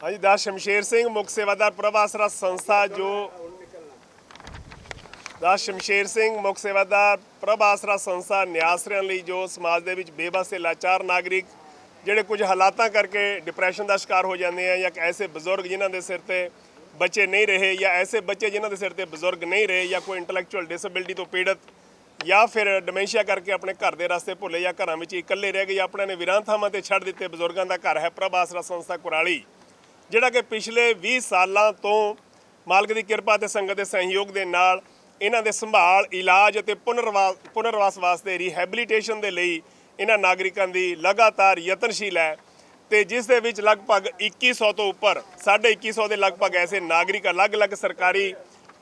ਹਾਂਜੀ, ਦਾ ਸ਼ਮਸ਼ੇਰ ਸਿੰਘ ਮੁੱਖ ਸੇਵਾਦਾਰ ਪ੍ਰਭ ਆਸਰਾ ਸੰਸਥਾ ਜੋ ਦਾ ਸ਼ਮਸ਼ੇਰ ਸਿੰਘ ਮੁੱਖ ਸੇਵਾਦਾਰ ਪ੍ਰਭ ਆਸਰਾ ਸੰਸਥਾ ਨਿਆਸਰਿਆਂ ਲਈ ਜੋ ਸਮਾਜ ਦੇ ਵਿੱਚ ਬੇਬਸ ਤੇ ਲਾਚਾਰ ਨਾਗਰਿਕ ਜਿਹੜੇ ਕੁਝ ਹਾਲਾਤਾਂ ਕਰਕੇ ਡਿਪਰੈਸ਼ਨ ਦਾ ਸ਼ਿਕਾਰ ਹੋ ਜਾਂਦੇ ਆ ਜਾਂ ਐਸੇ ਬਜ਼ੁਰਗ ਜਿਨ੍ਹਾਂ ਦੇ ਸਿਰ ਤੇ ਬੱਚੇ ਨਹੀਂ ਰਹੇ ਜਾਂ ਐਸੇ ਬੱਚੇ ਜਿਨ੍ਹਾਂ ਦੇ ਸਿਰ ਤੇ ਬਜ਼ੁਰਗ ਨਹੀਂ ਰਹੇ ਜਾਂ ਕੋਈ ਇੰਟੈਲੈਕਚੁਅਲ ਡਿਸੇਬਿਲਟੀ ਤੋਂ ਪੀੜਤ ਜਾਂ ਫਿਰ ਡਿਮੈਂਸ਼ੀਆ ਕਰਕੇ ਆਪਣੇ ਘਰ ਦੇ ਰਸਤੇ ਭੁੱਲੇ ਜਾਂ ਘਰਾਂ ਵਿੱਚ ਇਕੱਲੇ ਰਹਿ ਗਏ ਜਾਂ ਆਪਣੇ ਨੇ ਵਿਰਾਂ ਥਾਵਾਂ ਤੇ ਛੱਡ ਦਿੱਤੇ ਬਜ਼ੁਰਗਾਂ ਦਾ ਘਰ ਹੈ ਪ੍ਰਭ ਆਸਰਾ ਸੰਸਥਾ ਕੁਰਾਲੀ। ਜਿਹੜਾ ਕਿ ਪਿਛਲੇ 20 ਸਾਲਾਂ ਤੋਂ ਮਾਲਕ ਦੀ ਕਿਰਪਾ ਤੇ ਸੰਗਤ ਦੇ ਸਹਿਯੋਗ ਦੇ ਨਾਲ ਇਹਨਾਂ ਦੇ ਸੰਭਾਲ, ਇਲਾਜ ਅਤੇ ਪੁਨਰਵਾਸ ਪੁਨਰਵਾਸ ਵਾਸਤੇ ਰੀਹੈਬਿਲਿਟੇਸ਼ਨ ਦੇ ਲਈ ਇਹਨਾਂ ਨਾਗਰਿਕਾਂ ਦੀ ਲਗਾਤਾਰ ਯਤਨਸ਼ੀਲ ਹੈ ਤੇ ਜਿਸ ਦੇ ਵਿੱਚ ਲਗਭਗ 2100 ਤੋਂ ਉੱਪਰ 2150 ਦੇ ਲਗਭਗ ਐਸੇ ਨਾਗਰਿਕ ਅਲੱਗ-ਅਲੱਗ ਸਰਕਾਰੀ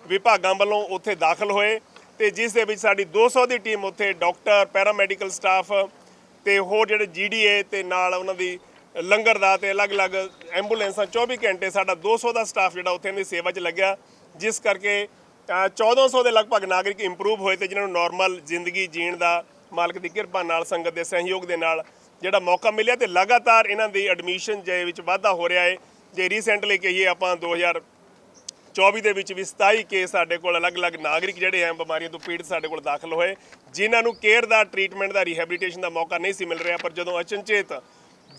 ਵਿਭਾਗਾਂ ਵੱਲੋਂ ਉੱਥੇ ਦਾਖਲ ਹੋਏ ਤੇ ਜਿਸ ਦੇ ਵਿੱਚ ਸਾਡੀ 200 ਦੀ ਟੀਮ ਉੱਥੇ ਡਾਕਟਰ, ਪੈਰਾਮੈਡੀਕਲ ਸਟਾਫ ਤੇ ਹੋਰ ਜਿਹੜੇ ਜੀਡੀਏ ਤੇ ਨਾਲ ਉਹਨਾਂ ਦੀ ਲੰਗਰ ਦਾ ਤੇ ਅਲੱਗ-ਅਲੱਗ ਐਂਬੂਲੈਂਸਾਂ 24 ਘੰਟੇ ਸਾਡਾ 200 ਦਾ ਸਟਾਫ ਜਿਹੜਾ ਉੱਥੇ ਦੀ ਸੇਵਾ 'ਚ ਲੱਗਿਆ ਜਿਸ ਕਰਕੇ ਅ, 1400 ਦੇ ਲਗਭਗ ਨਾਗਰਿਕ ਇੰਪਰੂਵ ਹੋਏ ਤੇ ਜਿਨ੍ਹਾਂ ਨੂੰ ਨਾਰਮਲ ਜ਼ਿੰਦਗੀ ਜੀਣ ਦਾ ਮਾਲਕ ਦੀ ਕਿਰਪਾ ਨਾਲ ਸੰਗਤ ਦੇ ਸਹਿਯੋਗ ਦੇ ਨਾਲ ਜਿਹੜਾ ਮੌਕਾ ਮਿਲਿਆ ਤੇ ਲਗਾਤਾਰ ਇਹਨਾਂ ਦੀ ਐਡਮਿਸ਼ਨ ਜੇ ਵਿੱਚ ਵਾਧਾ ਹੋ ਰਿਹਾ ਹੈ ਜੇ ਰੀਸੈਂਟਲੀ ਕਹੀਏ ਆਪਾਂ 2000 24 ਦੇ ਵਿੱਚ ਵੀ 27 ਕੇਸ ਸਾਡੇ ਕੋਲ ਅਲੱਗ-ਅਲੱਗ ਨਾਗਰਿਕ ਜਿਹੜੇ ਹੈ ਬਿਮਾਰੀਆਂ ਤੋਂ ਪੀੜਤ ਸਾਡੇ ਕੋਲ ਦਾਖਲ ਹੋਏ ਜਿਨ੍ਹਾਂ ਨੂੰ ਕੇਅਰ ਦਾ ਟ੍ਰੀਟਮੈਂਟ ਦਾ ਰੀਹੈਬਿਲਿਟੇਸ਼ਨ ਦਾ ਮੌਕਾ ਨਹੀਂ ਸੀ ਮਿਲ ਰਿਹਾ ਪਰ ਜਦੋਂ ਅਚਨਚੇਤ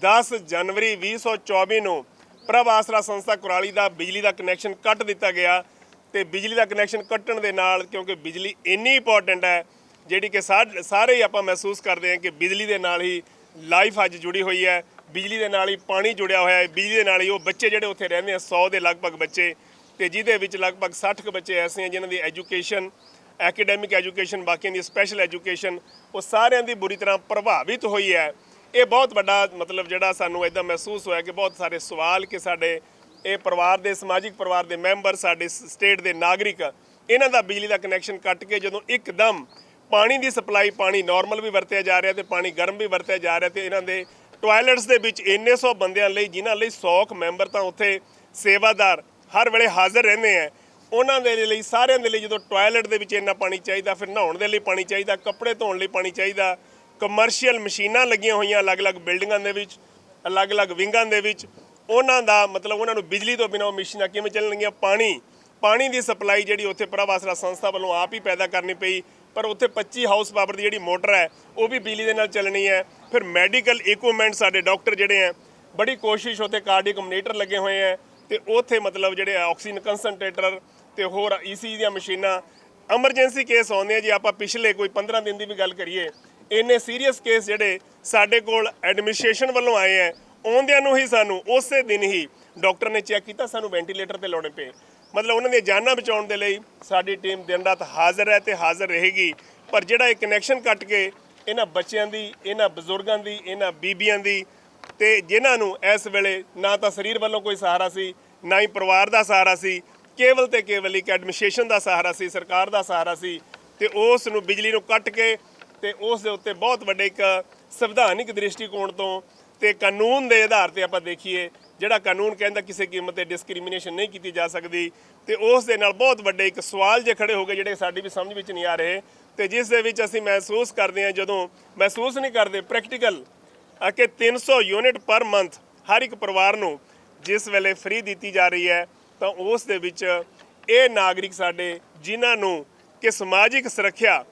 10 ਜਨਵਰੀ 2024 ਨੂੰ ਪ੍ਰਭ ਆਸਰਾ ਸੰਸਥਾ ਕੁਰਾਲੀ ਦਾ ਬਿਜਲੀ ਦਾ ਕਨੈਕਸ਼ਨ ਕੱਟ ਦਿੱਤਾ ਗਿਆ ਤੇ ਬਿਜਲੀ ਦਾ ਕਨੈਕਸ਼ਨ ਕੱਟਣ ਦੇ ਨਾਲ ਕਿਉਂਕਿ ਬਿਜਲੀ ਇੰਨੀ ਇੰਪੋਰਟੈਂਟ ਹੈ, ਜਿਹੜੀ ਕਿ ਸਾਰੇ ਹੀ ਆਪਾਂ ਮਹਿਸੂਸ ਕਰਦੇ ਹਾਂ ਕਿ ਬਿਜਲੀ ਦੇ ਨਾਲ ਹੀ ਲਾਈਫ ਅੱਜ ਜੁੜੀ ਹੋਈ ਹੈ, ਬਿਜਲੀ ਦੇ ਨਾਲ ਹੀ ਪਾਣੀ ਜੁੜਿਆ ਹੋਇਆ ਹੈ, ਬਿਜਲੀ ਦੇ ਨਾਲ ਹੀ ਉਹ ਬੱਚੇ ਜਿਹੜੇ ਉੱਥੇ ਰਹਿੰਦੇ ਆ 100 ਦੇ ਲਗਭਗ ਬੱਚੇ ਤੇ ਜਿਹਦੇ ਵਿੱਚ ਲਗਭਗ 60 ਕੁ ਬੱਚੇ ਐਸੇ ਆ ਜਿਨ੍ਹਾਂ ਦੀ ਐਜੂਕੇਸ਼ਨ ਐਕੈਡੈਮਿਕ ਐਜੂਕੇਸ਼ਨ ਬਾਕੀਆਂ ਦੀ ਸਪੈਸ਼ਲ ਐਜੂਕੇਸ਼ਨ ਉਹ ਸਾਰਿਆਂ ਦੀ ਬੁਰੀ ਤਰ੍ਹਾਂ ਪ੍ਰਭਾਵਿਤ ਹੋਈ ਹੈ। ਇਹ ਬਹੁਤ ਵੱਡਾ ਮਤਲਬ ਜਿਹੜਾ ਸਾਨੂੰ ਇਦਾਂ ਮਹਿਸੂਸ ਹੋਇਆ ਕਿ ਬਹੁਤ ਸਾਰੇ ਸਵਾਲ ਕਿ ਸਾਡੇ ਇਹ ਪਰਿਵਾਰ ਦੇ, ਸਮਾਜਿਕ ਪਰਿਵਾਰ ਦੇ ਮੈਂਬਰ, ਸਾਡੇ ਸਟੇਟ ਦੇ ਨਾਗਰਿਕ, ਇਹਨਾਂ ਦਾ ਬਿਜਲੀ ਦਾ ਕਨੈਕਸ਼ਨ ਕੱਟ ਕੇ ਜਦੋਂ ਇੱਕਦਮ ਪਾਣੀ ਦੀ ਸਪਲਾਈ ਪਾਣੀ ਨਾਰਮਲ ਵੀ ਵਰਤਿਆ ਜਾ ਰਿਹਾ ਤੇ ਪਾਣੀ ਗਰਮ ਵੀ ਵਰਤਿਆ ਜਾ ਰਿਹਾ ਤੇ ਇਹਨਾਂ ਦੇ ਟਾਇਲਟਸ ਦੇ ਵਿੱਚ ਇੰਨੇ ਸੌ ਬੰਦਿਆਂ ਲਈ, ਜਿਨ੍ਹਾਂ ਲਈ 100 ਮੈਂਬਰ ਤਾਂ ਉੱਥੇ ਸੇਵਾਦਾਰ ਹਰ ਵੇਲੇ ਹਾਜ਼ਰ ਰਹਿੰਦੇ ਆ, ਉਹਨਾਂ ਦੇ ਲਈ, ਸਾਰਿਆਂ ਦੇ ਲਈ ਜਦੋਂ ਟਾਇਲਟ ਦੇ ਵਿੱਚ ਇੰਨਾ ਪਾਣੀ ਚਾਹੀਦਾ, ਫਿਰ ਨਹਾਉਣ ਦੇ ਲਈ ਪਾਣੀ ਚਾਹੀਦਾ, ਕੱਪੜੇ ਧੋਣ ਲਈ ਪਾਣੀ ਚਾਹੀਦਾ ਕਮਰਸ਼ੀਅਲ ਮਸ਼ੀਨਾਂ ਲੱਗੀਆਂ ਹੋਈਆਂ ਅਲੱਗ-ਅਲੱਗ ਬਿਲਡਿੰਗਾਂ ਦੇ ਵਿੱਚ, ਅਲੱਗ-ਅਲੱਗ ਵਿੰਗਾਂ ਦੇ ਵਿੱਚ, ਉਹਨਾਂ ਦਾ ਮਤਲਬ ਉਹਨਾਂ ਨੂੰ ਬਿਜਲੀ ਤੋਂ ਬਿਨਾਂ ਉਹ ਮਸ਼ੀਨਾਂ ਕਿਵੇਂ ਚੱਲਣਗੀਆਂ? ਪਾਣੀ ਪਾਣੀ ਦੀ ਸਪਲਾਈ ਜਿਹੜੀ ਉੱਥੇ ਪ੍ਰਭ ਸੰਸਥਾ ਵੱਲੋਂ ਆਪ ਹੀ ਪੈਦਾ ਕਰਨੀ ਪਈ, ਪਰ ਉੱਥੇ 25 ਹਾਊਸ ਪਾਵਰ ਦੀ ਜਿਹੜੀ ਮੋਟਰ ਹੈ, ਉਹ ਵੀ ਬਿਜਲੀ ਦੇ ਨਾਲ ਚੱਲਣੀ ਹੈ। ਫਿਰ ਮੈਡੀਕਲ ਇਕਵਿਪਮੈਂਟ ਸਾਡੇ ਡਾਕਟਰ ਜਿਹੜੇ ਹੈ, ਬੜੀ ਕੋਸ਼ਿਸ਼ ਉੱਥੇ ਕਾਰਡੀਅਕ ਮੋਨੀਟਰ ਲੱਗੇ ਹੋਏ ਹੈ ਤੇ ਉੱਥੇ ਮਤਲਬ ਜਿਹੜੇ ਆਕਸੀਜਨ ਕਨਸੈਂਟਰੇਟਰ ਤੇ ਹੋਰ ਈਸੀ ਦੀਆਂ ਮਸ਼ੀਨਾਂ। ਐਮਰਜੈਂਸੀ ਕੇਸ ਆਉਂਦੇ ਆ ਜੀ, ਆਪਾਂ ਪਿਛਲੇ ਕੋਈ 15 ਦਿਨ ਦੀ ਵੀ ਗੱਲ ਕਰੀਏ ਇੰਨੇ ਸੀਰੀਅਸ ਕੇਸ ਜਿਹੜੇ ਸਾਡੇ ਕੋਲ ਐਡਮਿਨਿਸਟ੍ਰੇਸ਼ਨ ਵੱਲੋਂ ਆਏ ਆ ਆਉਂਦਿਆਂ ਨੂੰ ਹੀ ਸਾਨੂੰ ਉਸੇ ਦਿਨ ਹੀ ਡਾਕਟਰ ਨੇ ਚੈੱਕ ਕੀਤਾ, ਸਾਨੂੰ ਵੈਂਟੀਲੇਟਰ ਤੇ ਲਾਉਣੇ ਪਏ। ਮਤਲਬ ਉਹਨਾਂ ਦੀਆਂ ਜਾਨਾਂ ਬਚਾਉਣ ਦੇ ਲਈ ਸਾਡੀ ਟੀਮ ਦਿਨ ਰਾਤ ਹਾਜ਼ਰ ਹੈ ਤੇ ਹਾਜ਼ਰ ਰਹੇਗੀ। ਪਰ ਜਿਹੜਾ ਇਹ ਕਨੈਕਸ਼ਨ ਕੱਟ ਕੇ ਇਹਨਾਂ ਬੱਚਿਆਂ ਦੀ, ਇਹਨਾਂ ਬਜ਼ੁਰਗਾਂ ਦੀ, ਇਹਨਾਂ ਬੀਬੀਆਂ ਦੀ ਤੇ ਜਿਨ੍ਹਾਂ ਨੂੰ ਇਸ ਵੇਲੇ ਨਾ ਤਾਂ ਸਰੀਰ ਵੱਲੋਂ ਕੋਈ ਸਹਾਰਾ ਸੀ, ਨਾ ਹੀ ਪਰਿਵਾਰ ਦਾ ਸਹਾਰਾ ਸੀ, ਕੇਵਲ ਤੇ ਕੇਵਲ ਇੱਕ ਐਡਮਿਨਿਸਟ੍ਰੇਸ਼ਨ ਦਾ ਸਹਾਰਾ ਸੀ, ਸਰਕਾਰ ਦਾ ਸਹਾਰਾ ਸੀ ਤੇ ਉਸ ਨੂੰ ਬਿਜਲੀ ਨੂੰ ਕੱਟ ਕੇ ਤੇ ਉਸ ਦੇ ਉੱਤੇ ਬਹੁਤ ਵੱਡੇ ਇੱਕ ਸੰਵਿਧਾਨਿਕ ਦ੍ਰਿਸ਼ਟੀਕੋਣ ਤੋਂ ਤੇ ਕਾਨੂੰਨ ਦੇ ਆਧਾਰ ਤੇ ਆਪਾਂ ਦੇਖੀਏ, ਜਿਹੜਾ ਕਾਨੂੰਨ ਕਹਿੰਦਾ ਕਿਸੇ ਕੀਮਤ ਤੇ ਡਿਸਕ੍ਰਿਮੀਨੇਸ਼ਨ ਨਹੀਂ ਕੀਤੀ ਜਾ ਸਕਦੀ ਤੇ ਉਸ ਦੇ ਨਾਲ ਬਹੁਤ ਵੱਡੇ ਇੱਕ ਸਵਾਲ ਜੇ ਖੜੇ ਹੋ ਗਏ ਜਿਹੜੇ ਸਾਡੀ ਵੀ ਸਮਝ ਵਿੱਚ ਨਹੀਂ ਆ ਰਹੇ ਤੇ ਜਿਸ ਦੇ ਵਿੱਚ ਅਸੀਂ ਮਹਿਸੂਸ ਕਰਦੇ ਹਾਂ ਜਦੋਂ ਮਹਿਸੂਸ ਨਹੀਂ ਕਰਦੇ ਪ੍ਰੈਕਟੀਕਲ ਆ ਕਿ 300 ਯੂਨਿਟ ਪਰ ਮੰਥ ਹਰ ਇੱਕ ਪਰਿਵਾਰ ਨੂੰ ਜਿਸ ਵੇਲੇ ਫ੍ਰੀ ਦਿੱਤੀ ਜਾ ਰਹੀ ਹੈ, ਤਾਂ ਉਸ ਦੇ ਵਿੱਚ ਇਹ ਨਾਗਰਿਕ ਸਾਡੇ ਜਿਨ੍ਹਾਂ ਨੂੰ ਕਿ ਸਮਾਜਿਕ ਸੁਰੱਖਿਆ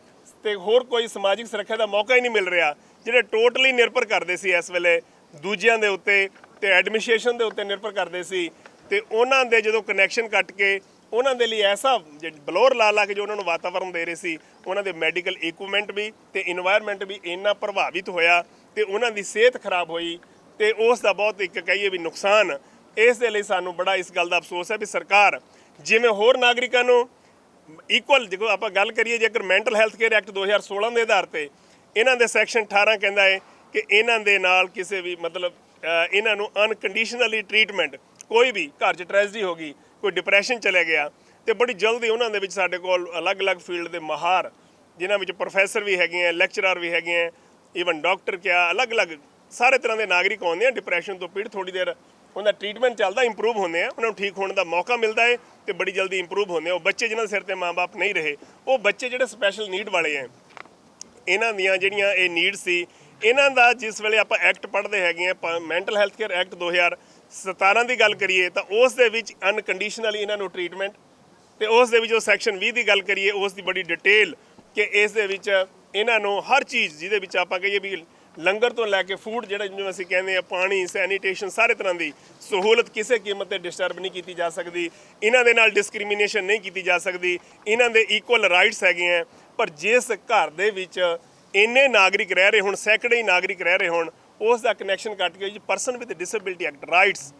ਤੇ ਹੋਰ ਕੋਈ ਸਮਾਜਿਕ ਸੁਰੱਖਿਆ ਦਾ ਮੌਕਾ ਹੀ ਨਹੀਂ ਮਿਲ ਰਿਹਾ, ਜਿਹੜੇ ਟੋਟਲੀ ਨਿਰਭਰ ਕਰਦੇ ਸੀ ਇਸ ਵੇਲੇ, ਦੂਜਿਆਂ ਦੇ ਉੱਤੇ ਤੇ ਐਡਮਿਨਿਸਟ੍ਰੇਸ਼ਨ ਦੇ ਉੱਤੇ ਨਿਰਭਰ ਕਰਦੇ ਸੀ ਤੇ ਉਹਨਾਂ ਦੇ ਜਦੋਂ ਕਨੈਕਸ਼ਨ ਕੱਟ ਕੇ, ਉਹਨਾਂ ਦੇ ਲਈ ਐਸਾ ਬਲੋਰ ਲਾ ਲਾ ਕੇ ਜੋ ਉਹਨਾਂ ਨੂੰ ਵਾਤਾਵਰਣ ਦੇ ਰਹੇ ਸੀ, ਉਹਨਾਂ ਦੇ ਮੈਡੀਕਲ ਇਕਵਿਪਮੈਂਟ ਵੀ ਤੇ এনवायरमेंट ਵੀ ਇੰਨਾ ਪ੍ਰਭਾਵਿਤ ਹੋਇਆ ਤੇ ਉਹਨਾਂ ਦੀ ਸਿਹਤ ਖਰਾਬ ਹੋਈ ਤੇ ਉਸ ਦਾ ਬਹੁਤ ਇੱਕ ਕਹੀਏ ਵੀ ਨੁਕਸਾਨ ਇਸ ਦੇ ਲਈ ਸਾਨੂੰ ਬੜਾ ਇਸ ਗੱਲ ਦਾ ਅਫਸੋਸ ਹੈ ਵੀ ਸਰਕਾਰ ਜਿਵੇਂ ਹੋਰ ਨਾਗਰਿਕਾਂ ਨੂੰ ਇਕੁਅਲ ਜਦੋਂ ਆਪਾਂ ਗੱਲ ਕਰੀਏ ਜੇਕਰ ਮੈਂਟਲ ਹੈਲਥ ਕੇਅਰ ਐਕਟ 2016 ਦੇ ਆਧਾਰ ਤੇ ਇਹਨਾਂ ਦੇ ਸੈਕਸ਼ਨ 18 ਕਹਿੰਦਾ ਹੈ ਕਿ ਇਹਨਾਂ ਦੇ ਨਾਲ ਕਿਸੇ ਵੀ ਮਤਲਬ ਇਹਨਾਂ ਨੂੰ ਅਨਕੰਡੀਸ਼ਨਲੀ ਟ੍ਰੀਟਮੈਂਟ ਕੋਈ ਵੀ ਘਰ 'ਚ ਟ੍ਰੈਜਡੀ ਹੋ ਗਈ, ਕੋਈ ਡਿਪਰੈਸ਼ਨ ਚਲੇ ਗਿਆ, ਤੇ ਬੜੀ ਜਲਦੀ ਉਹਨਾਂ ਦੇ ਵਿੱਚ ਸਾਡੇ ਕੋਲ ਅਲੱਗ-ਅਲੱਗ ਫੀਲਡ ਦੇ ਮਾਹਰ, ਜਿਨ੍ਹਾਂ ਵਿੱਚ ਪ੍ਰੋਫੈਸਰ ਵੀ ਹੈਗੇ ਆ ਲੈਕਚਰਰ ਵੀ ਹੈਗੇ ਆ ਈਵਨ ਡਾਕਟਰ ਕਿਆ, ਅਲੱਗ-ਅਲੱਗ ਸਾਰੇ ਤਰ੍ਹਾਂ ਦੇ ਨਾਗਰਿਕ ਆਉਂਦੇ ਆ ਡਿਪਰੈਸ਼ਨ ਤੋਂ ਪੀੜ ਥੋੜੀ ਦੇਰ ਉਹਦਾ ਟ੍ਰੀਟਮੈਂਟ ਚੱਲਦਾ ਇੰਪਰੂਵ ਹੁੰਦੇ ਆ, ਉਹਨਾਂ ਨੂੰ ਠੀਕ ਹੋਣ ਦਾ ਮੌਕਾ ਮਿਲਦਾ ਹੈ ਤੇ ਬੜੀ ਜਲਦੀ ਇੰਪਰੂਵ ਹੁੰਦੇ ਆ। ਉਹ ਬੱਚੇ ਜਿਨ੍ਹਾਂ ਦੇ ਸਿਰ ਤੇ ਮਾਪੇ ਨਹੀਂ ਰਹੇ, ਉਹ ਬੱਚੇ ਜਿਹੜੇ ਸਪੈਸ਼ਲ ਨੀਡ ਵਾਲੇ ਆ, ਇਹਨਾਂ ਦੀਆਂ ਜਿਹੜੀਆਂ ਇਹ ਨੀਡ ਸੀ, ਇਹਨਾਂ ਦਾ ਜਿਸ ਵੇਲੇ ਆਪਾਂ ਐਕਟ ਪੜ੍ਹਦੇ ਹੈਗੇ ਆ ਮੈਂਟਲ ਹੈਲਥ ਕੇਅਰ ਐਕਟ 17 ਦੀ ਗੱਲ ਕਰੀਏ, ਤਾਂ ਉਸ ਦੇ ਵਿੱਚ ਅਨਕੰਡੀਸ਼ਨਲੀ ਇਹਨਾਂ ਨੂੰ ਟ੍ਰੀਟਮੈਂਟ ਤੇ ਉਸ ਦੇ ਵਿੱਚ ਜੋ ਸੈਕਸ਼ਨ 20 ਦੀ ਗੱਲ ਕਰੀਏ, ਉਸ ਦੀ ਬੜੀ ਡਿਟੇਲ ਕਿ ਇਸ ਦੇ ਵਿੱਚ ਇਹਨਾਂ ਨੂੰ ਹਰ ਚੀਜ਼ ਜਿਹਦੇ ਵਿੱਚ ਆਪਾਂ ਕਹੀਏ ਵੀ ਲੰਗਰ ਤੋਂ ਲੈ ਕੇ ਫੂਡ, ਜਿਹੜਾ ਜਿਵੇਂ ਅਸੀਂ ਕਹਿੰਦੇ ਆ ਪਾਣੀ ਸੈਨੀਟੇਸ਼ਨ ਸਾਰੇ ਤਰ੍ਹਾਂ ਦੀ ਸਹੂਲਤ ਕਿਸੇ ਕੀਮਤ ਤੇ ਡਿਸਟਰਬ ਨਹੀਂ ਕੀਤੀ ਜਾ ਸਕਦੀ। ਇਹਨਾਂ ਦੇ ਨਾਲ ਡਿਸਕ੍ਰਿਮੀਨੇਸ਼ਨ ਨਹੀਂ ਕੀਤੀ ਜਾ ਸਕਦੀ। ਇਹਨਾਂ ਦੇ ਇਕੁਅਲ ਰਾਈਟਸ ਹੈਗੇ ਆ। ਪਰ ਜਿਸ ਘਰ ਦੇ ਵਿੱਚ ਇੰਨੇ ਨਾਗਰਿਕ ਰਹਿ ਰਹੇ ਹੁਣ, ਸੈਂਕੜੇ ਹੀ ਨਾਗਰਿਕ ਰਹਿ ਰਹੇ ਹੋਣ, ਉਸ ਦਾ ਕਨੈਕਸ਼ਨ ਕੱਟ ਕੇ ਜੀ। Person with disability act rights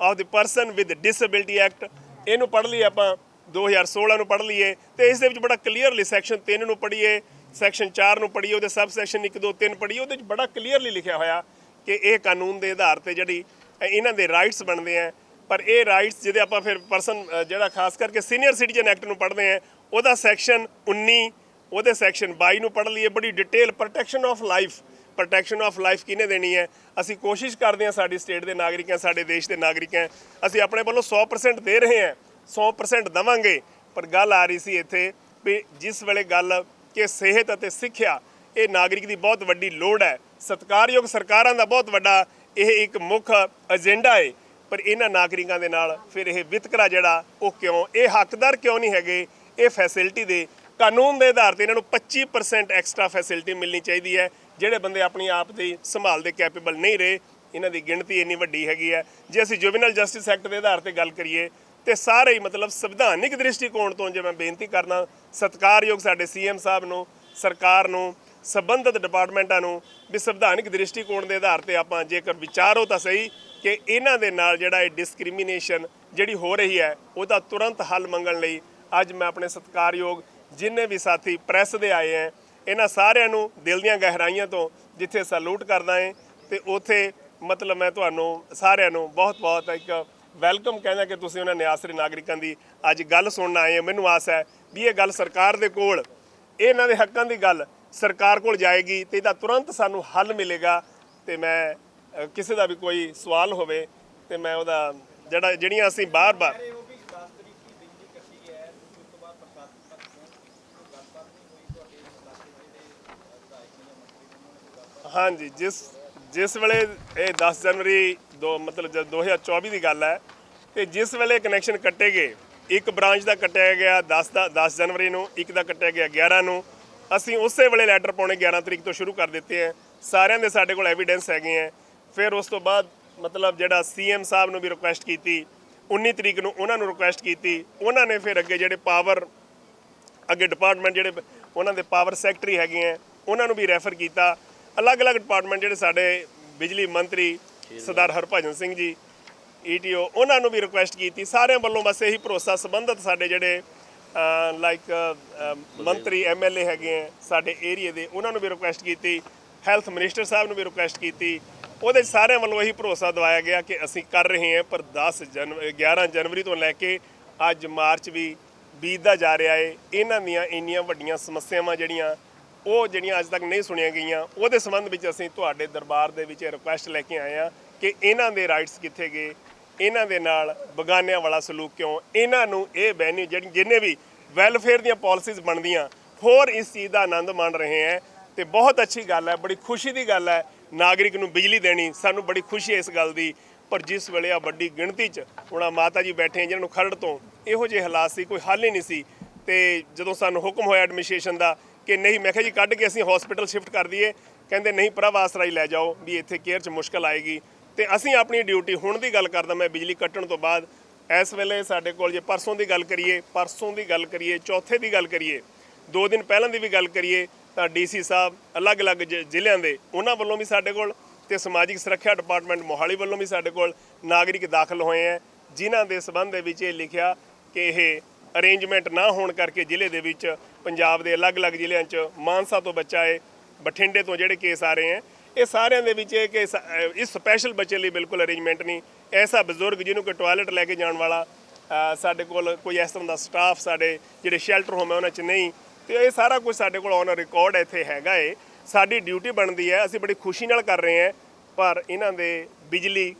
of the person with disability act ਇਹਨੂੰ ਪੜ੍ਹ ਲਈ ਆਪਾਂ 2016 ਨੂੰ ਪੜ੍ਹ ਲਈਏ ਤੇ ਇਸ ਦੇ ਵਿੱਚ ਬੜਾ ਕਲੀਅਰਲੀ ਸੈਕਸ਼ਨ 3 ਨੂੰ ਪੜ੍ਹੀਏ। ਸੈਕਸ਼ਨ 4 ਨੂੰ ਪੜ੍ਹੀਏ, ਉਹਦੇ ਸਬ ਸੈਕਸ਼ਨ 1 2 3 ਪੜ੍ਹੀਏ, ਉਹਦੇ ਵਿੱਚ ਬੜਾ ਕਲੀਅਰਲੀ ਲਿਖਿਆ ਹੋਇਆ ਕਿ ਇਹ ਕਾਨੂੰਨ ਦੇ ਆਧਾਰ ਤੇ ਜਿਹੜੀ ਇਹਨਾਂ ਦੇ ਰਾਈਟਸ ਬਣਦੇ ਆ। ਪਰ ਇਹ ਰਾਈਟਸ ਜਿਹਦੇ ਆਪਾਂ ਫਿਰ ਪਰਸਨ ਜਿਹੜਾ ਖਾਸ ਕਰਕੇ ਸੀਨੀਅਰ ਸਿਟੀਜ਼ਨ ਐਕਟ ਨੂੰ ਪੜ੍ਹਦੇ ਆ, ਉਹਦਾ ਸੈਕਸ਼ਨ 19 ਉਹਦੇ ਸੈਕਸ਼ਨ 22 ਨੂੰ ਪੜ੍ਹ ਲਈਏ। ਬੜੀ detail protection of life protection of life ਕਿਹਨੇ ਦੇਣੀ ਹੈ? ਅਸੀਂ ਕੋਸ਼ਿਸ਼ ਕਰਦੇ ਹਾਂ ਸਾਡੀ ਸਟੇਟ ਦੇ ਨਾਗਰਿਕਾਂ, ਸਾਡੇ ਦੇਸ਼ ਦੇ ਨਾਗਰਿਕਾਂ, ਅਸੀਂ ਆਪਣੇ ਵੱਲੋਂ 100% ਦੇ ਰਹੇ ਹਾਂ 100% ਦਵਾਂਗੇ। ਪਰ ਗੱਲ ਆ ਰਹੀ ਸੀ ਇੱਥੇ ਵੀ ਜਿਸ ਵੇਲੇ ਗੱਲ ਕਿ ਸਿਹਤ ਅਤੇ ਸਿੱਖਿਆ ਇਹ ਨਾਗਰਿਕ ਦੀ ਬਹੁਤ ਵੱਡੀ ਲੋੜ ਹੈ। ਸਤਿਕਾਰਯੋਗ ਸਰਕਾਰਾਂ ਦਾ ਬਹੁਤ ਵੱਡਾ ਇਹ ਇੱਕ ਮੁੱਖ ਏਜੰਡਾ ਹੈ ਪਰ ਇਹਨਾਂ ਨਾਗਰਿਕਾਂ ਦੇ ਨਾਲ ਫਿਰ ਇਹ ਵਿਤਕਰਾ ਜਿਹੜਾ ਉਹ ਕਿਉਂ, ਇਹ ਹੱਕਦਾਰ ਕਿਉਂ ਨਹੀਂ ਹੈਗੇ? ਇਹ ਫੈਸਿਲਿਟੀ ਦੇ ਕਾਨੂੰਨ ਦੇ ਆਧਾਰ ਤੇ ਇਹਨਾਂ ਨੂੰ 25% ਐਕਸਟਰਾ ਫੈਸਿਲਿਟੀ ਮਿਲਣੀ ਚਾਹੀਦੀ ਹੈ। ਜਿਹੜੇ ਬੰਦੇ ਆਪਣੀ ਆਪ ਦੀ ਸੰਭਾਲ ਦੇ ਕੈਪੇਬਲ ਨਹੀਂ ਰਹੇ, ਇਹਨਾਂ ਦੀ ਗਿਣਤੀ ਇੰਨੀ ਵੱਡੀ ਹੈਗੀ ਹੈ। ਜੇ ਅਸੀਂ ਜੁਵੈਨਲ ਜਸਟਿਸ ਐਕਟ ਦੇ ਆਧਾਰ ਤੇ ਗੱਲ ਕਰੀਏ ਤੇ ਸਾਰੇ ਹੀ ਮਤਲਬ ਸੰਵਿਧਾਨਿਕ ਦ੍ਰਿਸ਼ਟੀਕੋਣ ਤੋਂ ਜੇ ਮੈਂ ਬੇਨਤੀ ਕਰਨਾ, ਸਤਿਕਾਰਯੋਗ ਸਾਡੇ ਸੀਐਮ ਸਾਹਿਬ ਨੂੰ, ਸਰਕਾਰ ਨੂੰ, ਸੰਬੰਧਿਤ ਡਿਪਾਰਟਮੈਂਟਾਂ ਨੂੰ ਵੀ ਸੰਵਿਧਾਨਿਕ ਦ੍ਰਿਸ਼ਟੀਕੋਣ ਦੇ ਆਧਾਰ ਤੇ ਆਪਾਂ ਜੇਕਰ ਵਿਚਾਰੋ ਤਾਂ ਸਹੀ ਕਿ ਇਹਨਾਂ ਦੇ ਨਾਲ ਜਿਹੜਾ ਇਹ ਡਿਸਕ੍ਰਿਮੀਨੇਸ਼ਨ ਜਿਹੜੀ ਹੋ ਰਹੀ ਹੈ ਉਹਦਾ ਤੁਰੰਤ ਹੱਲ ਮੰਗਣ ਲਈ ਅੱਜ ਮੈਂ ਆਪਣੇ ਸਤਿਕਾਰਯੋਗ ਜਿੰਨੇ ਵੀ ਸਾਥੀ ਪ੍ਰੈਸ ਦੇ ਆਏ ਹੈ, ਇਹਨਾਂ ਸਾਰਿਆਂ ਨੂੰ ਦਿਲ ਦੀਆਂ ਗਹਿਰਾਈਆਂ ਤੋਂ ਜਿੱਥੇ ਸਲੂਟ ਕਰਦਾ ਏ ਤੇ ਉਥੇ ਮਤਲਬ ਮੈਂ ਤੁਹਾਨੂੰ ਸਾਰਿਆਂ ਨੂੰ ਬਹੁਤ-ਬਹੁਤ ਇੱਕ ਵੈਲਕਮ ਕਹਿੰਦਾ ਕਿ ਤੁਸੀਂ ਉਹਨਾਂ ਨਿਆਸਰੇ ਨਾਗਰਿਕਾਂ ਦੀ ਅੱਜ ਗੱਲ ਸੁਣਨ ਆਏ ਹੋ। ਮੈਨੂੰ ਆਸ ਹੈ ਵੀ ਇਹ ਗੱਲ ਸਰਕਾਰ ਦੇ ਕੋਲ, ਇਹਨਾਂ ਦੇ ਹੱਕਾਂ ਦੀ ਗੱਲ ਸਰਕਾਰ ਕੋਲ ਜਾਏਗੀ ਤੇ ਇਹਦਾ ਤੁਰੰਤ ਸਾਨੂੰ ਹੱਲ ਮਿਲੇਗਾ ਤੇ ਮੈਂ ਕਿਸੇ ਦਾ ਵੀ ਕੋਈ ਸਵਾਲ ਹੋਵੇ ਤੇ ਮੈਂ ਉਹਦਾ ਜਿਹੜਾ, ਜਿਹੜੀਆਂ ਅਸੀਂ ਬਾਰ-ਬਾਰ ਹਾਂਜੀ, ਜਿਸ ਜਿਸ ਵੇਲੇ ਇਹ 10 ਜਨਵਰੀ ਦੋ, ਮਤਲਬ ਜਦ 2024 ਦੀ ਗੱਲ ਹੈ, ਤੇ ਜਿਸ ਵੇਲੇ ਕਨੈਕਸ਼ਨ ਕੱਟੇ ਗਏ, ਇੱਕ ਬ੍ਰਾਂਚ ਦਾ ਕੱਟਿਆ ਗਿਆ 10 ਦਾ 10 ਜਨਵਰੀ ਨੂੰ, ਇੱਕ ਦਾ ਕੱਟਿਆ ਗਿਆ 11 ਨੂੰ, ਅਸੀਂ ਉਸੇ ਵੇਲੇ ਲੈਟਰ ਪਾਉਣੇ 11 ਤਰੀਕ ਤੋਂ ਸ਼ੁਰੂ ਕਰ ਦਿੱਤੇ ਹੈ। ਸਾਰਿਆਂ ਦੇ ਸਾਡੇ ਕੋਲ ਐਵੀਡੈਂਸ ਹੈਗੇ ਹੈ। ਫਿਰ ਉਸ ਤੋਂ ਬਾਅਦ, ਮਤਲਬ ਜਿਹੜਾ ਸੀਐਮ ਸਾਹਿਬ ਨੂੰ ਵੀ ਰਿਕੁਐਸਟ ਕੀਤੀ 19 ਤਰੀਕ ਨੂੰ ਉਹਨਾਂ ਨੂੰ ਰਿਕੁਐਸਟ ਕੀਤੀ, ਉਹਨਾਂ ਨੇ ਫਿਰ ਅੱਗੇ ਜਿਹੜੇ ਪਾਵਰ ਅੱਗੇ ਡਿਪਾਰਟਮੈਂਟ ਜਿਹੜੇ ਉਹਨਾਂ ਦੇ ਪਾਵਰ ਸੈਕਟਰੀ ਹੈਗੇ ਆ ਉਹਨਾਂ ਨੂੰ ਵੀ ਰੈਫਰ ਕੀਤਾ। ਅਲੱਗ-ਅਲੱਗ ਡਿਪਾਰਟਮੈਂਟ ਜਿਹੜੇ ਸਾਡੇ ਬਿਜਲੀ ਮੰਤਰੀ ਸਰਦਾਰ ਹਰਭਜਨ ਸਿੰਘ ਜੀ ਈਟੀਓ ਉਹਨਾਂ ਨੂੰ ਵੀ ਰਿਕੁਐਸਟ ਕੀਤੀ। ਸਾਰਿਆਂ ਵੱਲੋਂ ਬਸ ਇਹੀ ਭਰੋਸਾ ਸੰਬੰਧਤ ਸਾਡੇ ਜਿਹੜੇ ਲਾਈਕ ਮੰਤਰੀ ਐਮਐਲਏ ਹੈਗੇ ਆ ਸਾਡੇ ਏਰੀਆ ਦੇ, ਉਹਨਾਂ ਨੂੰ ਵੀ ਰਿਕੁਐਸਟ ਕੀਤੀ। ਹੈਲਥ ਮਿਨਿਸਟਰ ਸਾਹਿਬ ਨੂੰ ਵੀ ਰਿਕੁਐਸਟ ਕੀਤੀ। ਉਹਦੇ 'ਚ ਸਾਰਿਆਂ ਵੱਲੋਂ ਇਹੀ ਭਰੋਸਾ ਦਵਾਇਆ ਗਿਆ ਕਿ ਅਸੀਂ ਕਰ ਰਹੇ ਹਾਂ, ਪਰ 10 ਜਨਵਰੀ 11 ਜਨਵਰੀ ਤੋਂ ਲੈ ਕੇ ਅੱਜ ਮਾਰਚ ਵੀ ਬੀਤਦਾ ਜਾ ਰਿਹਾ ਏ। ਇਹਨਾਂ ਦੀਆਂ ਇੰਨੀਆਂ ਵੱਡੀਆਂ ਸਮੱਸਿਆਵਾਂ ਜਿਹੜੀਆਂ ਉਹ ਜਿਹੜੀਆਂ ਅੱਜ ਤੱਕ ਨਹੀਂ ਸੁਣੀਆਂ ਗਈਆਂ, ਉਹਦੇ ਸੰਬੰਧ ਵਿੱਚ ਅਸੀਂ ਤੁਹਾਡੇ ਦਰਬਾਰ ਦੇ ਵਿੱਚ ਰਿਕੁਐਸਟ ਲੈ ਕੇ ਆਏ ਆ ਕਿ ਇਹਨਾਂ ਦੇ ਰਾਈਟਸ ਕਿੱਥੇ ਗਏ, ਇਹਨਾਂ ਦੇ ਨਾਲ ਬਗਾਨਿਆਂ ਵਾਲਾ ਸਲੂਕ ਕਿਉਂ, ਇਹਨਾਂ ਨੂੰ ਇਹ ਵੈਨਿਊ ਜਿਹੜੀ, ਜਿੰਨੇ ਵੀ ਵੈਲਫੇਅਰ ਦੀਆਂ ਪਾਲਿਸੀਜ਼ ਬਣਦੀਆਂ, ਹੋਰ ਇਸ ਚੀਜ਼ ਦਾ ਆਨੰਦ ਮਾਣ ਰਹੇ ਹੈ ਤੇ ਬਹੁਤ ਅੱਛੀ ਗੱਲ ਹੈ, ਬੜੀ ਖੁਸ਼ੀ ਦੀ ਗੱਲ ਹੈ, ਨਾਗਰਿਕ ਨੂੰ ਬਿਜਲੀ ਦੇਣੀ, ਸਾਨੂੰ ਬੜੀ ਖੁਸ਼ੀ ਹੈ ਇਸ ਗੱਲ ਦੀ, ਪਰ ਜਿਸ ਵੇਲੇ ਆ ਵੱਡੀ ਗਿਣਤੀ 'ਚ ਹੁਣ ਮਾਤਾ ਜੀ ਬੈਠੇ ਜਿਹਨਾਂ ਨੂੰ ਖਰੜ ਤੋਂ ਇਹੋ ਜਿਹੇ ਹਾਲਾਤ ਸੀ, ਕੋਈ ਹੱਲ ਹੀ ਨਹੀਂ ਸੀ ਤੇ ਜਦੋਂ ਸਾਨੂੰ ਹੁਕਮ ਹੋਇਆ ਐਡਮਿਨਿਸਟ੍ਰੇਸ਼ਨ ਦਾ ਕਿ ਨਹੀਂ, ਮੈਂ ਕਿਹਾ ਜੀ ਕੱਢ ਕੇ ਅਸੀਂ ਹਸਪੀਟਲ ਸ਼ਿਫਟ ਕਰ ਦਈਏ। ਕਹਿੰਦੇ ਨਹੀਂ ਪ੍ਰਭ ਆਸਰਾਈ ਲੈ ਜਾਓ ਵੀ ਇੱਥੇ ਕੇਅਰ 'ਚ ਮੁਸ਼ਕਲ ਆਏਗੀ। ਤੇ ਅਸੀਂ ਆਪਣੀ ਡਿਊਟੀ ਹੁਣ ਦੀ ਗੱਲ ਕਰਦਾ ਮੈਂ ਬਿਜਲੀ ਕੱਟਣ ਤੋਂ ਬਾਅਦ। ਇਸ ਵੇਲੇ ਸਾਡੇ ਕੋਲ ਜੇ ਪਰਸੋਂ ਦੀ ਗੱਲ ਕਰੀਏ, ਪਰਸੋਂ ਦੀ ਗੱਲ ਕਰੀਏ, ਚੌਥੇ ਦੀ ਗੱਲ ਕਰੀਏ, ਦੋ ਦਿਨ ਪਹਿਲਾਂ ਦੀ ਵੀ ਗੱਲ ਕਰੀਏ, ਤਾਂ ਡੀਸੀ ਸਾਹਿਬ ਅਲੱਗ-ਅਲੱਗ ਜ- ਜ਼ਿਲ੍ਹਿਆਂ ਦੇ ਉਹਨਾਂ ਵੱਲੋਂ ਵੀ ਸਾਡੇ ਕੋਲ ਤੇ ਸਮਾਜਿਕ ਸੁਰੱਖਿਆ ਡਿਪਾਰਟਮੈਂਟ ਮੋਹਾਲੀ ਵੱਲੋਂ ਵੀ ਸਾਡੇ ਕੋਲ ਨਾਗਰਿਕ ਦਾਖਲ ਹੋਏ ਹੈ। ਜਿਨ੍ਹਾਂ ਦੇ ਸਬੰਧ ਦੇ ਵਿੱਚ ਇਹ ਲਿਖਿਆ ਕਿ ਇਹ ਅਰੇਂਜਮੈਂਟ ਨਾ ਹੋਣ ਕਰਕੇ ਜ਼ਿਲ੍ਹੇ ਦੇ ਵਿੱਚ ਪੰਜਾਬ ਦੇ ਅਲੱਗ-ਅਲੱਗ ਜ਼ਿਲ੍ਹਿਆਂ 'ਚ ਮਾਨਸਾ ਤੋਂ ਬੱਚਾ ਏ, ਬਠਿੰਡੇ ਤੋਂ ਜਿਹੜੇ ਕੇਸ ਆ ਰਹੇ ਹੈ ਇਹ ਸਾਰਿਆਂ ਦੇ ਵਿੱਚ ਇਹ ਕਿ ਸ- ਇਸ ਸਪੈਸ਼ਲ ਬੱਚੇ ਲਈ ਬਿਲਕੁਲ ਅਰੇਂਜਮੈਂਟ ਨਹੀਂ। ਐਸਾ ਬਜ਼ੁਰਗ ਜਿਹਨੂੰ ਕਿ ਟਾਇਲਟ ਲੈ ਕੇ ਜਾਣ ਵਾਲਾ ਸਾਡੇ ਕੋਲ ਕੋਈ ਇਸ ਤਰ੍ਹਾਂ ਦਾ ਸਟਾਫ ਸਾਡੇ ਜਿਹੜੇ ਸ਼ੈਲਟਰ ਹੋਮ ਹੈ ਉਹਨਾਂ 'ਚ ਨਹੀਂ। ਤੇ ਇਹ ਸਾਰਾ ਕੁਝ ਸਾਡੇ ਕੋਲ ਔਨ ਰਿਕਾਰਡ ਇੱਥੇ ਹੈਗਾ ਏ। ਸਾਡੀ ਡਿਊਟੀ ਬਣਦੀ ਹੈ ਅਸੀਂ ਬੜੀ ਖੁਸ਼ੀ ਨਾਲ ਕਰ ਰਹੇ ਹਾਂ ਪਰ ਇਹਨਾਂ ਦੇ ਬਿਜਲੀ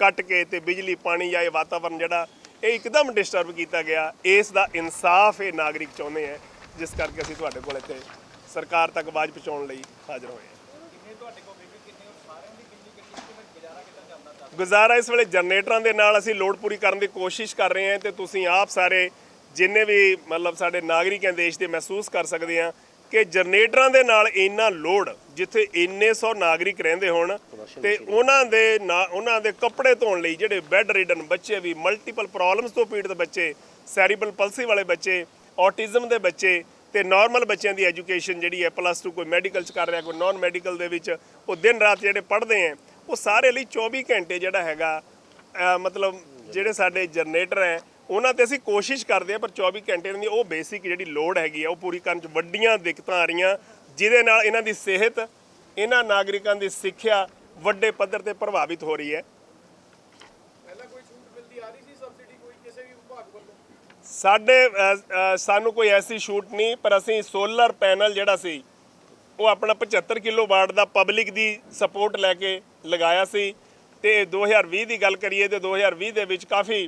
ਕੱਟ ਕੇ ਤੇ ਬਿਜਲੀ, ਪਾਣੀ ਜਾਂ ਇਹ ਵਾਤਾਵਰਣ ਜਿਹੜਾ ਇਹ ਇੱਕਦਮ ਡਿਸਟਰਬ ਕੀਤਾ ਗਿਆ। ਇਸ ਦਾ ਇਨਸਾਫ ਇਹ ਨਾਗਰਿਕ ਚਾਹੁੰਦੇ ਆ ਜਿਸ ਕਰਕੇ ਅਸੀਂ ਤੁਹਾਡੇ ਕੋਲ ਇੱਥੇ ਸਰਕਾਰ ਤੱਕ ਆਵਾਜ਼ ਪਹੁੰਚਾਉਣ ਲਈ ਹਾਜ਼ਰ ਹੋਏ ਹਾਂ। ਗੁਜ਼ਾਰਾ ਇਸ ਵੇਲੇ ਜਨਰੇਟਰਾਂ ਦੇ ਨਾਲ ਅਸੀਂ ਲੋਡ ਪੂਰੀ ਕਰਨ ਦੀ ਕੋਸ਼ਿਸ਼ ਕਰ ਰਹੇ ਹਾਂ ਤੇ ਤੁਸੀਂ ਆਪ ਸਾਰੇ ਜਿੰਨੇ ਵੀ ਮਤਲਬ ਸਾਡੇ ਨਾਗਰਿਕ ਹੈ, ਦੇਸ਼ ਦੇ ਮਹਿਸੂਸ ਕਰ ਸਕਦੇ ਆ ਕਿ ਜਨਰੇਟਰਾਂ ਦੇ ਨਾਲ ਇੰਨਾ ਲੋਡ ਜਿੱਥੇ ਇੰਨੇ ਸੌ ਨਾਗਰਿਕ ਰਹਿੰਦੇ ਹੋਣ ਤੇ ਉਹਨਾਂ ਦੇ ਨਾ- ਉਹਨਾਂ ਦੇ ਕੱਪੜੇ ਧੋਣ ਲਈ ਜਿਹੜੇ ਬੈੱਡ ਰਿਡਨ ਬੱਚੇ ਵੀ ਮਲਟੀਪਲ ਪ੍ਰੋਬਲਮਸ ਤੋਂ ਪੀੜਤ ਬੱਚੇ ਸੈਰੀਬਲ ਪਲਸੀ ਵਾਲੇ ਬੱਚੇ ਔਟਿਜ਼ਮ ਦੇ ਬੱਚੇ ਤੇ ਨਾਰਮਲ ਬੱਚਿਆਂ ਦੀ ਐਜੂਕੇਸ਼ਨ ਜਿਹੜੀ ਹੈ ਪਲੱਸ 2 ਕੋਈ ਮੈਡੀਕਲ ਚ ਕਰ ਰਿਹਾ, ਕੋਈ ਨਾਨ ਮੈਡੀਕਲ ਦੇ ਵਿੱਚ, ਉਹ ਦਿਨ ਰਾਤ ਜਿਹੜੇ ਪੜ੍ਹਦੇ ਆ ਉਹ ਸਾਰੇ ਲਈ 24 ਘੰਟੇ ਜਿਹੜਾ ਹੈਗਾ ਮਤਲਬ ਜਿਹੜੇ ਸਾਡੇ ਜਨਰੇਟਰ ਹੈ ਉਹਨਾਂ ਤੇ ਅਸੀਂ ਕੋਸ਼ਿਸ਼ ਕਰਦੇ ਆ ਪਰ 24 ਘੰਟੇ ਦੀ ਉਹ ਬੇਸਿਕ ਜਿਹੜੀ ਲੋਡ ਹੈਗੀ ਆ ਉਹ ਪੂਰੀ ਕਰਨ ਚ ਵੱਡੀਆਂ ਦਿੱਕਤਾਂ ਆ ਰਹੀਆਂ ਜਿਹਦੇ ਨਾਲ ਇਹਨਾਂ ਦੀ ਸਿਹਤ ਇਹਨਾਂ ਨਾਗਰਿਕਾਂ ਦੀ ਸਿੱਖਿਆ ਵੱਡੇ ਪੱਧਰ ਤੇ ਪ੍ਰਭਾਵਿਤ ਹੋ ਰਹੀ ਹੈ। ਪਹਿਲਾਂ ਕੋਈ ਛੂਟ ਮਿਲਦੀ ਆ ਰਹੀ ਸੀ ਸਬਸਿਡੀ ਕੋਈ ਕਿਸੇ ਵੀ ਵਿਭਾਗ ਵੱਲੋਂ? ਸਾਡੇ ਸਾਨੂੰ ਕੋਈ ਐਸੀ ਛੂਟ ਨਹੀਂ ਪਰ ਅਸੀਂ ਸੋਲਰ ਪੈਨਲ ਜਿਹੜਾ ਸੀ ਉਹ ਆਪਣਾ 75 ਕਿਲੋ ਵਾਟ ਦਾ ਪਬਲਿਕ ਦੀ ਸਪੋਰਟ ਲੈ ਕੇ ਲਗਾਇਆ ਸੀ। ਤੇ 2020 ਦੀ ਗੱਲ ਕਰੀਏ ਤੇ 2020 ਦੇ ਵਿੱਚ ਕਾਫੀ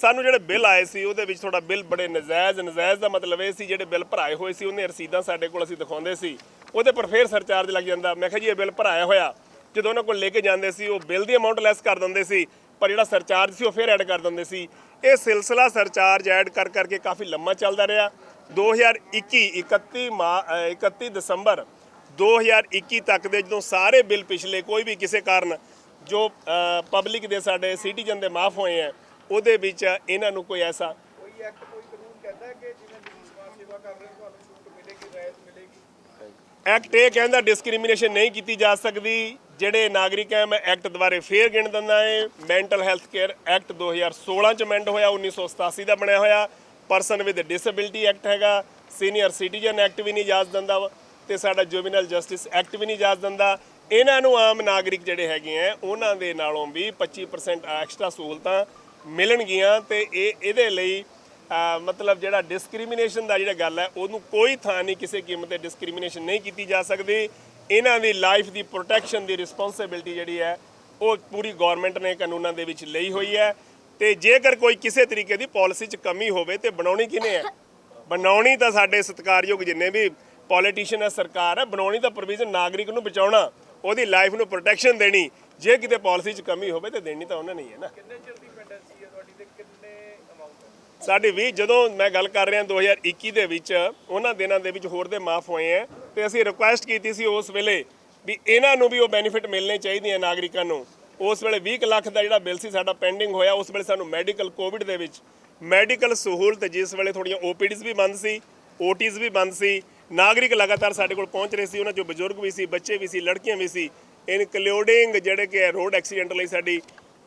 ਸਾਨੂੰ ਜਿਹੜੇ ਬਿੱਲ ਆਏ ਸੀ ਉਹਦੇ ਵਿੱਚ ਥੋੜਾ ਬਿੱਲ ਬੜੇ ਨਜਾਇਜ਼ ਨਜਾਇਜ਼ ਦਾ ਮਤਲਬ ਇਹ ਸੀ ਜਿਹੜੇ ਬਿੱਲ ਭਰਾਏ ਹੋਏ ਸੀ ਉਹਨੇ ਰਸੀਦਾਂ ਸਾਡੇ ਕੋਲ ਅਸੀਂ ਦਿਖਾਉਂਦੇ ਸੀ। ਉਹਦੇ ਪਰ ਫੇਰ ਸਰਚਾਰਜ ਲੱਗ ਜਾਂਦਾ। ਮੈਂ ਕਿਹਾ ਜੀ ਇਹ ਬਿੱਲ ਭਰਾਇਆ ਹੋਇਆ। ਜਦੋਂ ਉਹਨਾਂ ਕੋਲ ਲੈ ਕੇ ਜਾਂਦੇ ਸੀ ਉਹ ਬਿੱਲ ਦੀ ਅਮਾਉਂਟ ਲੈਸ ਕਰ ਦਿੰਦੇ ਸੀ ਪਰ ਜਿਹੜਾ ਸਰਚਾਰਜ ਸੀ ਉਹ ਫੇਰ ਐਡ ਕਰ ਦਿੰਦੇ ਸੀ। ਇਹ ਸਿਲਸਿਲਾ ਸਰਚਾਰਜ ਐਡ ਕਰ ਕਰਕੇ ਕਾਫੀ ਲੰਮਾ ਚੱਲਦਾ ਰਿਹਾ। 2021 31 ਮਾ ਅ, 31 ਦਸੰਬਰ 2021 ਤੱਕ ਦੇ ਜਦੋਂ ਸਾਰੇ ਬਿੱਲ ਪਿਛਲੇ ਕੋਈ ਵੀ ਕਿਸੇ ਕਾਰਨ ਜੋ ਪਬਲਿਕ ਦੇ ਸਾਡੇ ਸਿਟੀਜ਼ਨ ਦੇ ਮਾਫ ਹੋਏ ਆ ਉਹਦੇ ਵਿੱਚ ਇਹਨਾਂ ਨੂੰ ਕੋਈ ਐਸਾ ਕੋਈ ਐਕਟ ਕੋਈ ਕਾਨੂੰਨ ਕਹਿੰਦਾ ਕਿ ਜਿਵੇਂ ਤੁਸੀਂ ਸਮਾਜ ਸੇਵਾ ਕਰ ਰਹੇ ਹੋ ਤੁਹਾਨੂੰ ਛੂਟ ਮਿਲੇਗੀ ਰਾਇਤ ਮਿਲੇਗੀ। ਐਕਟ ਇਹ ਕਹਿੰਦਾ ਡਿਸਕ੍ਰਿਮੀਨੇਸ਼ਨ ਨਹੀਂ ਕੀਤੀ ਜਾ ਸਕਦੀ ਜਿਹੜੇ ਨਾਗਰਿਕ ਹੈ ਮੈਂ ਐਕਟ ਦੁਬਾਰੇ ਫੇਰ ਗਿਣ ਦਿੰਦਾ ਹੈ ਮੈਂਟਲ ਹੈਲਥ ਕੇਅਰ ਐਕਟ 2016 ਚ ਅਮੈਂਡ ਹੋਇਆ 1987 ਦਾ ਬਣਿਆ ਹੋਇਆ ਪਰਸਨ ਵਿਦ ਡਿਸੇਬਿਲਟੀ ਐਕਟ ਹੈਗਾ ਸੀਨੀਅਰ ਸਿਟੀਜ਼ਨ ਐਕਟ ਵੀ ਨਹੀਂ ਇਜਾਜ਼ਤ ਦਿੰਦਾ ਤੇ ਸਾਡਾ ਜੁਵੈਨਲ ਜਸਟਿਸ ਐਕਟ ਵੀ ਨਹੀਂ ਇਜਾਜ਼ਤ ਦਿੰਦਾ। ਇਹਨਾਂ ਨੂੰ ਆਮ ਨਾਗਰਿਕ ਜਿਹੜੇ ਹੈਗੇ ਆ ਉਹਨਾਂ ਦੇ ਨਾਲੋਂ ਵੀ 25% ਐਕਸਟਰਾ ਸਹੂਲਤਾਂ ਮਿਲਣਗੀਆਂ ਤੇ ਇਹ ਇਹਦੇ ਲਈ ਮਤਲਬ ਜਿਹੜਾ ਡਿਸਕ੍ਰਿਮੀਨੇਸ਼ਨ ਦਾ ਜਿਹੜਾ ਗੱਲ ਹੈ, ਉਹਨੂੰ ਕੋਈ ਥਾਂ ਨਹੀਂ, ਕਿਸੇ ਕੀਮਤ ਤੇ ਡਿਸਕ੍ਰਿਮੀਨੇਸ਼ਨ ਨਹੀਂ ਕੀਤੀ ਜਾ ਸਕਦੀ। ਇਹਨਾਂ ਦੀ ਲਾਈਫ ਦੀ ਪ੍ਰੋਟੈਕਸ਼ਨ ਦੀ ਰਿਸਪੌਂਸਿਬਿਲਟੀ ਜਿਹੜੀ ਹੈ, ਉਹ ਪੂਰੀ ਗਵਰਨਮੈਂਟ ਨੇ ਕਾਨੂੰਨਾਂ ਦੇ ਵਿੱਚ ਲਈ ਹੋਈ ਹੈ। ਤੇ ਜੇਕਰ ਕੋਈ ਕਿਸੇ ਤਰੀਕੇ ਦੀ ਪਾਲਿਸੀ 'ਚ ਕਮੀ ਹੋਵੇ ਤੇ ਬਣਾਉਣੀ ਕਿਹਨੇ ਹੈ? ਬਣਾਉਣੀ ਤਾਂ ਸਾਡੇ ਸਤਿਕਾਰਯੋਗ ਜਿੰਨੇ ਵੀ ਪੋਲੀਟੀਸ਼ੀਅਨ ਹੈ, ਸਰਕਾਰ ਹੈ, ਬਣਾਉਣੀ ਤਾਂ ਪ੍ਰੋਵੀਜ਼ਨ ਨਾਗਰਿਕ ਨੂੰ ਬਚਾਉਣਾ, ਉਹਦੀ ਲਾਈਫ ਨੂੰ ਪ੍ਰੋਟੈਕਸ਼ਨ ਦੇਣੀ। ਜੇ ਕਿਤੇ ਪਾਲਿਸੀ 'ਚ ਕਮੀ ਹੋਵੇ ਤੇ ਦੇਣੀ ਤਾਂ ਉਹਨਾਂ ਨੇ ਹੀ ਹੈ ਨਾ ਕਿੰਨੇ ਚਿਰ ਦੀ ਪੈਂਡੈਂਸੀ ਹੈ ਤੁਹਾਡੀ ਤੇ ਕਿੰਨੇ ਅਮਾਉਂਟ ਹੈ ਸਾਡੇ ਵੀ ਜਦੋਂ ਮੈਂ ਗੱਲ ਕਰ ਰਿਹਾ 2021 ਦੇ ਵਿੱਚ, ਉਹਨਾਂ ਦਿਨਾਂ ਦੇ ਵਿੱਚ ਹੋਰ ਦੇ ਮਾਫ ਹੋਏ ਆ ਤੇ ਅਸੀਂ ਰਿਕੁਐਸਟ ਕੀਤੀ ਸੀ ਉਸ ਵੇਲੇ ਵੀ ਇਹਨਾਂ ਨੂੰ ਵੀ ਉਹ ਬੈਨੀਫਿਟ ਮਿਲਣੇ ਚਾਹੀਦੇ ਆ ਨਾਗਰਿਕਾਂ ਨੂੰ। ਉਸ ਵੇਲੇ 20 ਕੁ ਲੱਖ ਦਾ ਜਿਹੜਾ ਬਿੱਲ ਸੀ ਸਾਡਾ ਪੈਂਡਿੰਗ ਹੋਇਆ, ਉਸ ਵੇਲੇ ਸਾਨੂੰ ਮੈਡੀਕਲ ਕੋਵਿਡ ਦੇ ਵਿੱਚ ਮੈਡੀਕਲ ਸਹੂਲਤ, ਜਿਸ ਵੇਲੇ ਥੋੜੀਆਂ ਓਪੀਡੀਜ਼ ਵੀ ਬੰਦ ਸੀ ਓਟੀਜ਼ ਵੀ ਬੰਦ ਸੀ, ਨਾਗਰਿਕ ਲਗਾਤਾਰ ਸਾਡੇ ਕੋਲ ਪਹੁੰਚ ਰਹੇ ਸੀ, ਉਹਨਾਂ ਚੋਂ ਬਜ਼ੁਰਗ ਵੀ ਸੀ, ਬੱਚੇ ਵੀ ਸੀ, ਲੜਕੀਆਂ ਵੀ ਸੀ ਇਨਕਲੂਡਿੰਗ ਜਿਹੜੇ ਕਿ ਰੋਡ ਐਕਸੀਡੈਂਟ ਲਈ ਸਾਡੀ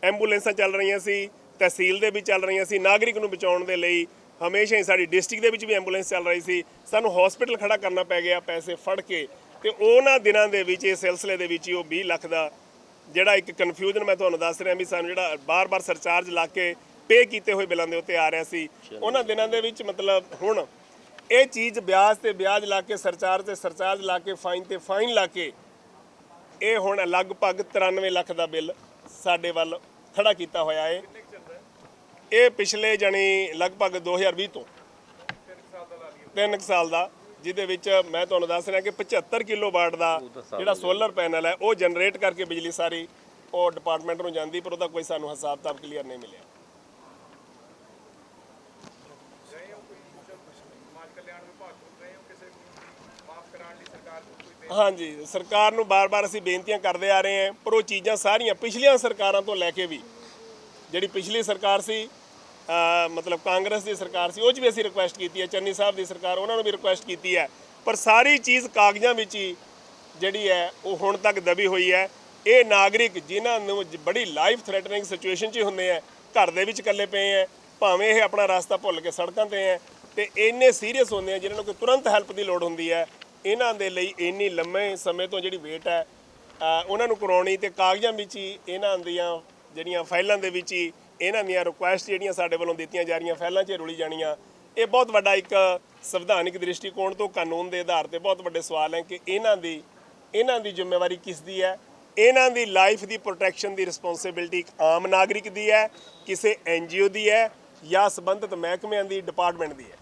ਐਂਬੂਲੈਂਸਾਂ ਚੱਲ ਰਹੀਆਂ ਸੀ ਤਹਿਸੀਲ ਦੇ ਵੀ ਚੱਲ ਰਹੀਆਂ ਸੀ ਨਾਗਰਿਕ ਨੂੰ ਬਚਾਉਣ ਦੇ ਲਈ ਹਮੇਸ਼ਾ ਹੀ ਸਾਡੀ ਡਿਸਟ੍ਰਿਕਟ ਦੇ ਵਿੱਚ ਵੀ ਐਂਬੂਲੈਂਸ ਚੱਲ ਰਹੀ ਸੀ। ਸਾਨੂੰ ਹਸਪੀਟਲ ਖੜਾ ਕਰਨਾ ਪੈ ਗਿਆ ਪੈਸੇ ਫੜ ਕੇ। ਤੇ ਉਹਨਾਂ ਦਿਨਾਂ ਦੇ ਵਿੱਚ ਇਹ ਸਿਲਸਿਲੇ ਦੇ ਵਿੱਚ ਹੀ ਉਹ 20 ਲੱਖ ਦਾ ਜਿਹੜਾ ਇੱਕ ਕਨਫਿਊਜ਼ਨ ਮੈਂ ਤੁਹਾਨੂੰ ਦੱਸ ਰਿਹਾ ਵੀ ਸਾਨੂੰ ਜਿਹੜਾ ਬਾਰ-ਬਾਰ ਸਰਚਾਰਜ ਲਾ ਕੇ ਪੇ ਕੀਤੇ ਹੋਏ ਬਿੱਲਾਂ ਦੇ ਉੱਤੇ ਆ ਰਿਹਾ ਸੀ। ਉਹਨਾਂ ਦਿਨਾਂ ਦੇ ਵਿੱਚ ਮਤਲਬ ਹੁਣ ਇਹ ਚੀਜ਼ ਵਿਆਜ ਤੇ ਵਿਆਜ ਲਾ ਕੇ ਸਰਚਾਰਜ ਤੇ ਸਰਚਾਰਜ ਲਾ ਕੇ ਫਾਈਨ ਤੇ ਫਾਈਨ ਲਾ ਕੇ ਇਹ ਹੁਣ ਲਗਭਗ 93 ਲੱਖ ਦਾ ਬਿੱਲ ਸਾਡੇ ਵੱਲ ਖੜਾ ਕੀਤਾ ਹੋਇਆ ਹੈ ਇਹ ਪਿਛਲੇ ਜਣੀ ਲਗਭਗ 2020 ਤੋਂ 3 ਸਾਲ ਦਾ ਜਿਹਦੇ ਵਿੱਚ ਮੈਂ ਤੁਹਾਨੂੰ ਦੱਸ ਰਿਹਾ ਕਿ 75 ਕਿਲੋ ਵਾਟ ਦਾ ਜਿਹੜਾ ਸੋਲਰ ਪੈਨਲ ਹੈ ਉਹ ਜਨਰੇਟ ਕਰਕੇ ਬਿਜਲੀ ਸਾਰੀ ਉਹ ਡਿਪਾਰਟਮੈਂਟ ਨੂੰ ਜਾਂਦੀ ਪਰ ਉਹਦਾ ਕੋਈ ਸਾਨੂੰ ਹਿਸਾਬ ਕਿਤਾਬ ਕਲੀਅਰ ਨਹੀਂ ਮਿਲਿਆ। ਹਾਂਜੀ ਸਰਕਾਰ ਨੂੰ ਬਾਰ-ਬਾਰ ਅਸੀਂ ਬੇਨਤੀਆਂ ਕਰਦੇ ਆ ਰਹੇ ਹਾਂ ਪਰ ਉਹ ਚੀਜ਼ਾਂ ਸਾਰੀਆਂ ਪਿਛਲੀਆਂ ਸਰਕਾਰਾਂ ਤੋਂ ਲੈ ਕੇ ਵੀ ਜਿਹੜੀ ਪਿਛਲੀ ਸਰਕਾਰ ਸੀ ਮਤਲਬ ਕਾਂਗਰਸ ਦੀ ਸਰਕਾਰ ਸੀ, ਉਹ 'ਚ ਵੀ ਅਸੀਂ ਰਿਕੁਐਸਟ ਕੀਤੀ ਹੈ, ਚੰਨੀ ਸਾਹਿਬ ਦੀ ਸਰਕਾਰ ਉਹਨਾਂ ਨੂੰ ਵੀ ਰਿਕੁਐਸਟ ਕੀਤੀ ਹੈ। ਪਰ ਸਾਰੀ ਚੀਜ਼ ਕਾਗਜ਼ਾਂ ਵਿੱਚ ਹੀ ਜਿਹੜੀ ਹੈ, ਉਹ ਹੁਣ ਤੱਕ ਦਬੀ ਹੋਈ ਹੈ। ਇਹ ਨਾਗਰਿਕ ਜਿਨ੍ਹਾਂ ਨੂੰ ਬੜੀ ਲਾਈਫ ਥ੍ਰੈਟਨਿੰਗ ਸਿਚੁਏਸ਼ਨ 'ਚ ਹੁੰਦੇ ਆ ਘਰ ਦੇ ਵਿੱਚ ਇਕੱਲੇ ਪਏ ਆ ਭਾਵੇਂ ਇਹ ਆਪਣਾ ਰਸਤਾ ਭੁੱਲ ਕੇ ਸੜਕਾਂ ਤੇ ਆ ਤੇ ਇੰਨੇ ਸੀਰੀਅਸ ਹੁੰਦੇ ਆ ਜਿਨ੍ਹਾਂ ਨੂੰ ਕੋਈ ਤੁਰੰਤ ਹੈਲਪ ਦੀ ਲੋੜ ਹੁੰਦੀ ਹੈ, ਇਹਨਾਂ ਦੇ ਲਈ ਇੰਨੀ ਲੰਮੇ ਸਮੇਂ ਤੋਂ ਜਿਹੜੀ ਵੇਟ ਹੈ ਉਹਨਾਂ ਨੂੰ ਕਰਾਉਣੀ ਤੇ ਕਾਗਜ਼ਾਂ ਵਿੱਚ ਹੀ ਇਹਨਾਂ ਦੀਆਂ ਜਿਹੜੀਆਂ ਫਾਈਲਾਂ ਦੇ ਵਿੱਚ ਹੀ ਇਹਨਾਂ ਦੀਆਂ ਰਿਕੁਐਸਟ ਜਿਹੜੀਆਂ ਸਾਡੇ ਵੱਲੋਂ ਦਿੱਤੀਆਂ ਜਾ ਰਹੀਆਂ, ਫਾਈਲਾਂ 'ਚ ਰੁਲੀ ਜਾਣੀਆਂ। ਇਹ ਬਹੁਤ ਵੱਡਾ ਇੱਕ ਸੰਵਿਧਾਨਿਕ ਦ੍ਰਿਸ਼ਟੀਕੋਣ ਤੋਂ ਕਾਨੂੰਨ ਦੇ ਆਧਾਰ ਤੇ ਬਹੁਤ ਵੱਡੇ ਸਵਾਲ ਹੈ ਕਿ ਇਹਨਾਂ ਦੀ ਇਹਨਾਂ ਦੀ ਜ਼ਿੰਮੇਵਾਰੀ ਕਿਸ ਦੀ ਹੈ? ਇਹਨਾਂ ਦੀ ਲਾਈਫ ਦੀ ਪ੍ਰੋਟੈਕਸ਼ਨ ਦੀ ਰਿਸਪੌਂਸਿਬਿਲਟੀ ਇੱਕ ਆਮ ਨਾਗਰਿਕ ਦੀ ਹੈ, ਕਿਸੇ ਐਨਜੀਓ ਦੀ ਹੈ ਜਾਂ ਸੰਬੰਧਿਤ ਮਹਿਕਮਿਆਂ ਦੀ ਡਿਪਾਰਟਮੈਂਟ ਦੀ ਹੈ।